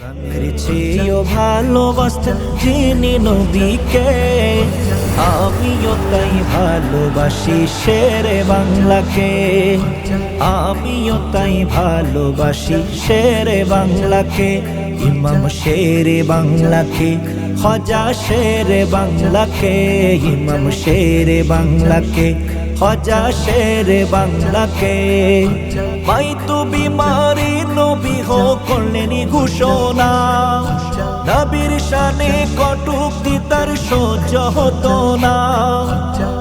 প্রাণের চেয়েও ভালোবাসতেন যিনি নবীকে, আমিও তাই ভালোবাসি শেরে বাংলাকে। আমিও তাই ভালোবাসি শেরে বাংলাকে, ইমাম শেরে বাংলাকে হজা শেরে বাংলাকে, ইমাম শেরে বাংলাকে হজা শেরে বাংলাকে। মাই তু বিমারি নবী হো করলেন ঘোষণা। নবীর শানে কটুক্তি তার সহ্য হতো না।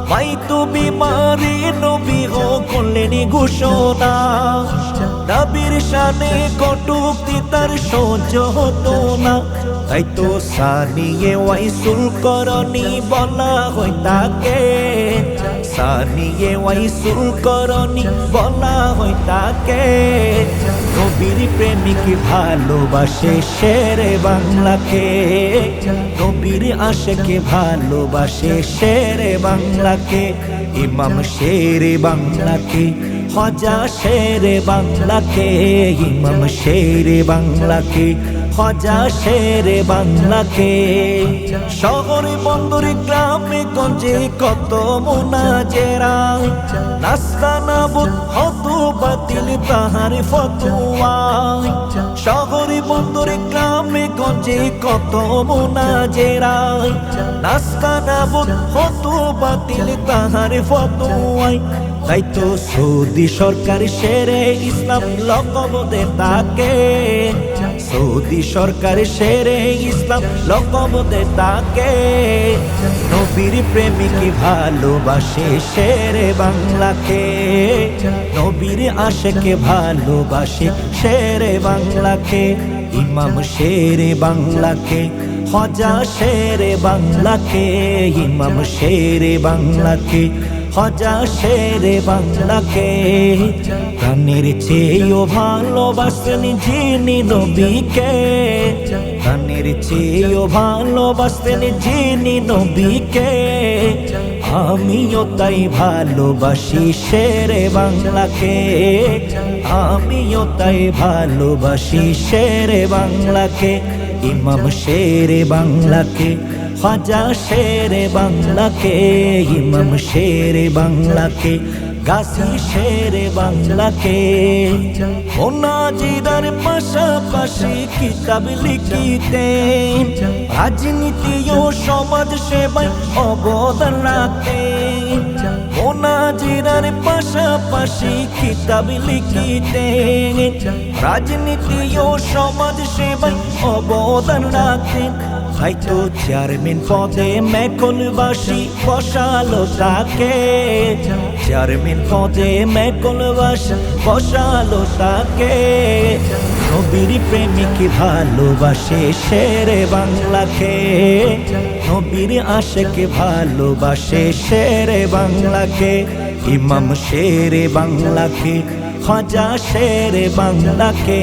মাই তু বিমারি নবী হো ঘোষণা। নবীর শানে কটুক্তি তার সহ্য হতো না। তাই তো সানিয়ে ওয়াইসুল করনি বলা হয় তাকে। সানিয়ে ওয়াইসুল করনি বলা হয় তাকে। নবীর প্রেমিক ভালোবাসে শেরে বাংলাকে। নবীর আশেকে ভালোবাসে শেরে বাংলাকে। ইমাম শেরে বাংলাকে হজা শেরে বাংলাকে, ইমাম শেরে বাংলাকে, হজা শেরে বাংলাকে। শহরে, বন্দরে, গ্রামে, গঞ্জে, কত মোনাজেরা, নাস্তা, নাবুদ হত বাতিল তাহার ফতুয়ায় শহরে, বন্দরে, গ্রামে, গঞ্জে কত মোনাজেরা। নাস্তা নাবুদ হত বাতিল তাহার ফতুয়ায়। তাই তো সৌদি সরকার সেরে ইসলাম লকবদে তাকে। সৌদি সরকার সেরে ইসলাম লকবদে তাকে। নবীর প্রেমিক ভালোবাসে শেরে বাংলাকে। নবীর আশেকে ভালোবাসে শেরে বাংলাকে। ইমাম শেরে বাংলাকে, হজা শেরে বাংলাকে। ইমাম শেরে বাংলাকে হজা শেরে বাংলাকে। প্রাণের চেয়েও ভালোবাসেন যিনি নবীকে। প্রাণের চেয়েও ভালোবাসেন যিনি নবীকে। আমিও তাই ভালোবাসি শেরে বাংলাকে। আমিও তাই ভালোবাসি শেরে বাংলাকে, ইমাম শেরে বাংলাকে। খাজা শেরে বাংলাকে ইমাম শেরে বাংলাকে গাছি শেরে বাংলাকে ওনাজিদার পাশাপাশি কিতাব লিখিতেন রাজনীতি ও সমাজ সেবায় অবদান রাখতেন ওনাজিরার পাশাপাশি কিতাব লিখিতেন রাজনীতি ও সমাজ সেবায় অবদান রাখতেন তাই তো চেয়ারম্যান পদে মেকলবাসী বসালো তাকে চেয়ারম্যান পদে মেকলবাসী বসালো তাকে নবীর প্রেমিক ভালোবাসে শেরে বাংলাকে। নবীর আশেকে ভালোবাসে শেরে বাংলাকে। ইমাম শেরে বাংলাকে খাজা শেরে বাংলাকে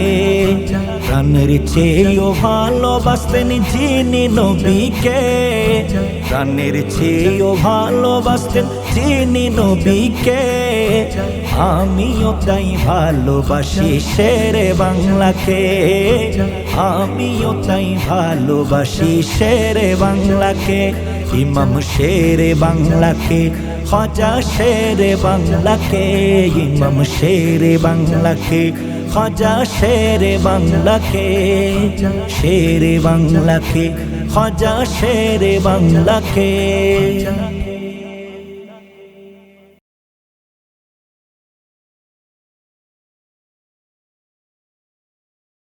প্রাণের চেয়েও ভালোবাসতেন যিনি নবীকে। প্রাণের চেয়েও ভালোবাসতেন যিনি নবীকে। আমিও তাই ভালোবাসি শেরে বাংলাকে। আমিও তাই ভালোবাসি শেরে বাংলাকে। ইমাম শেরে বাংলাকে, খাজা শেরে বাংলাকে, ইমাম শেরে বাংলাকে, খাজা শেরে বাংলাকে শেরে বাংলাকে, খাজা শেরে বাংলাকে।